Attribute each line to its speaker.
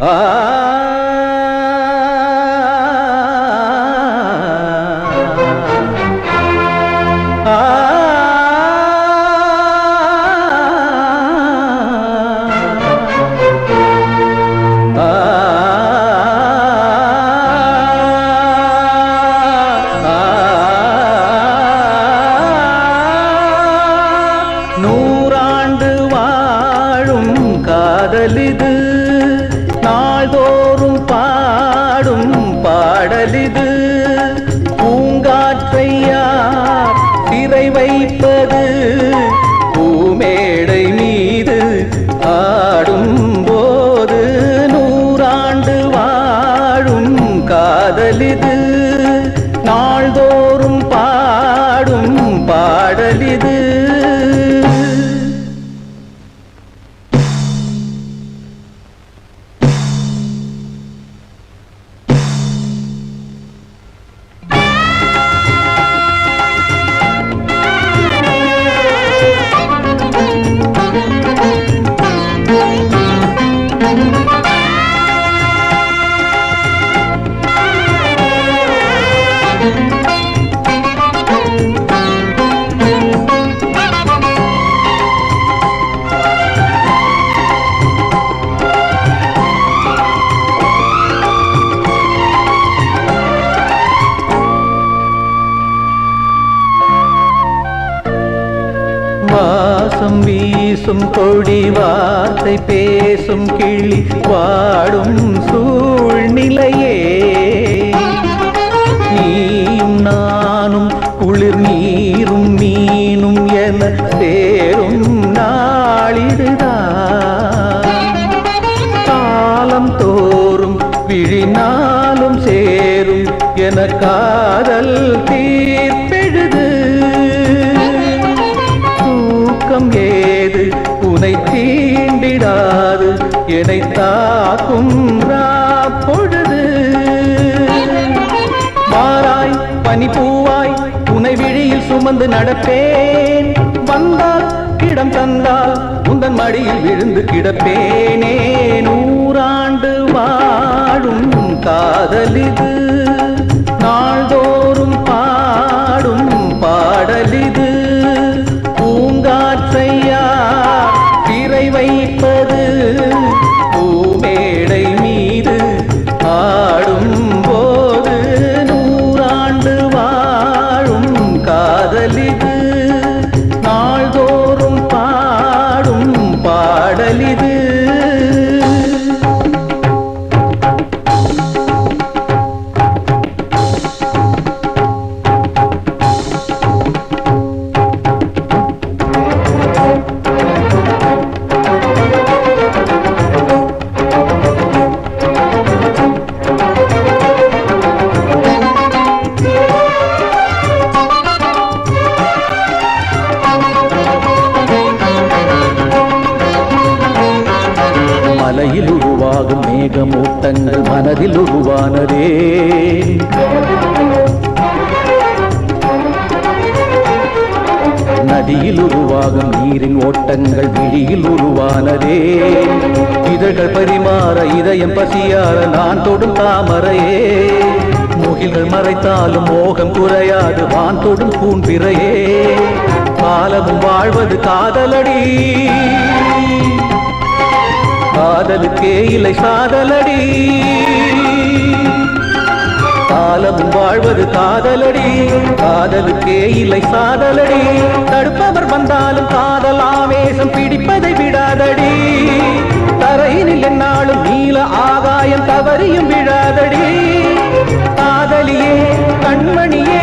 Speaker 1: நூறாண்டு பாடலிது. நாள்தோறும் பாடும் பாடலிது. வாசம் வீசும் கொடி வார்த்தை பேசும் கிளி வாடும் சூழ்நிலையே. நீயும் நானும் குளிர் நீரும் மீனும் என சேரும் நாளிடுதான் காலம் தோறும் விழினாலும் சேரும் என தாக்கும் பொழுது. மாறாய் பனிப்பூவாய் துணை விழியில் சுமந்து நடப்பேன். வந்தால் இடம் தந்தால் உந்தன் மடியில் விழுந்து கிடப்பேனே. நூறாண்டு வாழும் காதலிது. மலையில் உருவாகும் மேகமூட்டங்கள் மனதில் உருவானதே. நதியில் உருவாகும் நீரின் ஓட்டங்கள் விழியில் உருவானதே. இதழ்கள் பரிமாற இதயம் பசியார நான் தொடும் தாமரையே. முகில்கள் மறைத்தாலும் மோகம் குறையாது வான் தொடும் பூம்பிறையே காலமும் வாழ்வது காதலடி. காதலுக்கே இலை சாதலடி காலம் வாழ்வது காதலடி. காதலுக்கே இலை சாதலடி தடுப்பவர் வந்தாலும் காதல் ஆவேசம் பிடிப்பதை விடாதடி. தரையினில் என்னாலும் நீல ஆகாயம் தவறியும் விழாதடி. காதலியே கண்மணியே